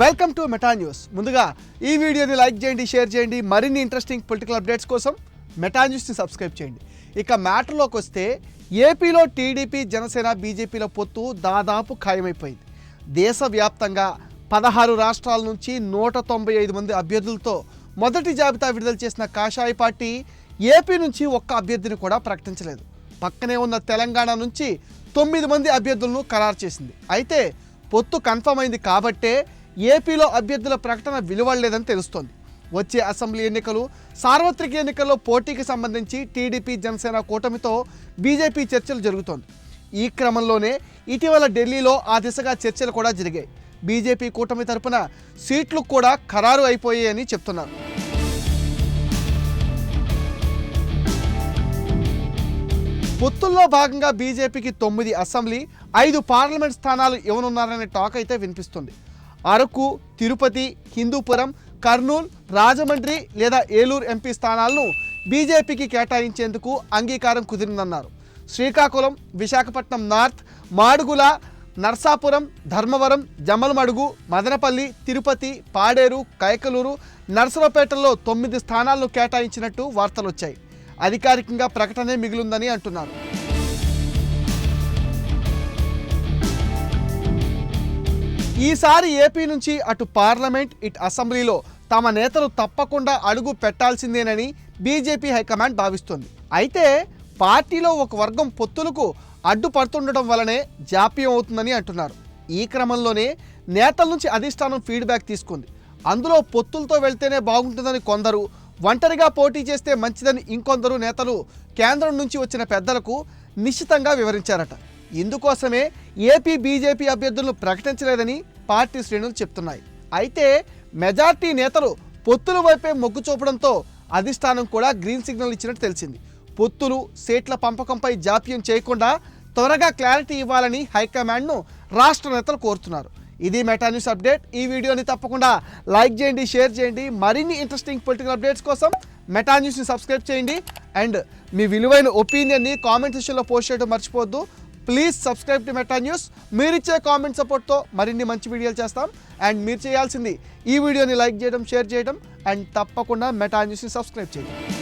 Welcome to Meta news. ముందుగా ఈ వీడియోని లైక్ చేయండి షేర్ చేయండి. మరిన్ని ఇంట్రెస్టింగ్ పొలిటికల్ అప్డేట్స్ కోసం మెటా న్యూస్ని సబ్స్క్రైబ్ చేయండి. ఇక మ్యాటర్లోకి వస్తే ఏపీలో టీడీపీ జనసేన బీజేపీల పొత్తు దాదాపు ఖాయమైపోయింది. దేశవ్యాప్తంగా పదహారు రాష్ట్రాల నుంచి నూట తొంభై ఐదు మంది అభ్యర్థులతో మొదటి జాబితా విడుదల చేసిన కాషాయ పార్టీ ఏపీ నుంచి ఒక్క అభ్యర్థిని కూడా ప్రకటించలేదు. పక్కనే ఉన్న తెలంగాణ నుంచి తొమ్మిది మంది అభ్యర్థులను ఖరారు చేసింది. అయితే పొత్తు కన్ఫర్మ్ అయింది కాబట్టే ఏపీలో అభ్యర్థుల ప్రకటన విలువలేదని తెలుస్తోంది. వచ్చే అసెంబ్లీ ఎన్నికలు సార్వత్రిక ఎన్నికల్లో పోటీకి సంబంధించి టీడీపీ జనసేన కూటమితో బీజేపీ చర్చలు జరుగుతోంది. ఈ క్రమంలోనే ఇటీవల ఢిల్లీలో ఆ దిశగా చర్చలు కూడా జరిగాయి. బీజేపీ కూటమి తరపున సీట్లు కూడా ఖరారు అయిపోయాయని చెప్తున్నారు. పొత్తుల్లో భాగంగా బీజేపీకి తొమ్మిది అసెంబ్లీ ఐదు పార్లమెంట్ స్థానాలు ఇవ్వనున్నారనే టాక్ అయితే వినిపిస్తుంది. అరకు తిరుపతి హిందూపురం కర్నూలు రాజమండ్రి లేదా ఏలూరు ఎంపీ స్థానాలను బీజేపీకి కేటాయించేందుకు అంగీకారం కుదిరిందన్నారు. శ్రీకాకుళం విశాఖపట్నం నార్త్ మాడుగుల నర్సాపురం ధర్మవరం జమ్మలమడుగు మదనపల్లి తిరుపతి పాడేరు కైకలూరు నర్సరావుపేటలో తొమ్మిది స్థానాలను కేటాయించినట్టు వార్తలు వచ్చాయి అధికారికంగా ప్రకటనే మిగిలిందని అంటున్నారు. ఈసారి ఏపీ నుంచి అటు పార్లమెంట్ ఇటు అసెంబ్లీలో తమ నేతలు తప్పకుండా అడుగు పెట్టాల్సిందేనని బీజేపీ హైకమాండ్ భావిస్తోంది. అయితే పార్టీలో ఒక వర్గం పొత్తులకు అడ్డుపడుతుండటం వలనే జాప్యం అవుతుందని అంటున్నారు. ఈ క్రమంలోనే నేతల నుంచి అధిష్టానం ఫీడ్బ్యాక్ తీసుకుంది. అందులో పొత్తులతో వెళ్తేనే బాగుంటుందని కొందరు ఒంటరిగా పోటీ చేస్తే మంచిదని ఇంకొందరు నేతలు కేంద్రం నుంచి వచ్చిన పెద్దలకు నిశ్చితంగా వివరించారట. ఇందుకోసమే ఏపీ బీజేపీ అభ్యర్థులను ప్రకటించలేదని పార్టీ శ్రేణులు చెప్తున్నాయి. అయితే మెజార్టీ నేతలు పొత్తుల వైపే మొగ్గు చూపడంతో అధిష్టానం కూడా గ్రీన్ సిగ్నల్ ఇచ్చినట్టు తెలిసింది. పొత్తులు సీట్ల పంపకంపై జాప్యం చేయకుండా త్వరగా క్లారిటీ ఇవ్వాలని హైకమాండ్ను రాష్ట్ర నేతలు కోరుతున్నారు. ఇది మెటా న్యూస్ అప్డేట్. ఈ వీడియోని తప్పకుండా లైక్ చేయండి షేర్ చేయండి. మరిన్ని ఇంట్రెస్టింగ్ పొలిటికల్ అప్డేట్స్ కోసం మెటా న్యూస్ని సబ్స్క్రైబ్ చేయండి. అండ్ మీ విలువైన ఒపీనియన్ని కామెంట్ సెషన్లో పోస్ట్ చేయడం మర్చిపోవద్దు. Please subscribe to Meta news మీరిచ్చే కామెంట్ సపోర్ట్తో మరిన్ని మంచి వీడియోలు చేస్తాం. అండ్ మీరు చేయాల్సింది ఈ వీడియోని లైక్ చేయడం షేర్ చేయడం. అండ్ తప్పకుండా మెటా న్యూస్ని సబ్స్క్రైబ్ చేయండి.